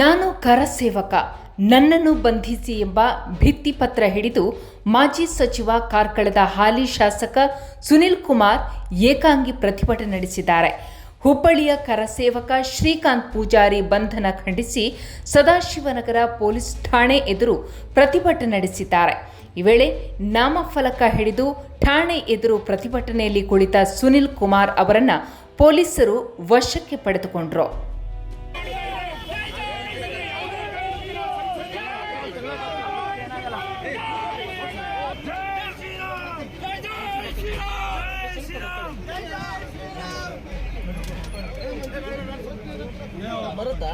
ನಾನು ಕರಸೇವಕ, ನನ್ನನ್ನು ಬಂಧಿಸಿ ಎಂಬ ಭಿತ್ತಿಪತ್ರ ಹಿಡಿದು ಮಾಜಿ ಸಚಿವ ಕಾರ್ಕಳದ ಹಾಲಿ ಶಾಸಕ ಸುನಿಲ್ ಕುಮಾರ್ ಏಕಾಂಗಿ ಪ್ರತಿಭಟನೆ ನಡೆಸಿದ್ದಾರೆ. ಹುಬ್ಬಳ್ಳಿಯ ಕರಸೇವಕ ಶ್ರೀಕಾಂತ್ ಪೂಜಾರಿ ಬಂಧನ ಖಂಡಿಸಿ ಸದಾಶಿವನಗರ ಪೊಲೀಸ್ ಠಾಣೆ ಎದುರು ಪ್ರತಿಭಟನೆ ನಡೆಸಿದ್ದಾರೆ. ಈ ವೇಳೆ ನಾಮಫಲಕ ಹಿಡಿದು ಠಾಣೆ ಎದುರು ಪ್ರತಿಭಟನೆಯಲ್ಲಿ ಕುಳಿತ ಸುನಿಲ್ ಕುಮಾರ್ ಅವರನ್ನು ಪೊಲೀಸರು ವಶಕ್ಕೆ ಪಡೆದುಕೊಂಡರು. ಬರುತ್ತಾ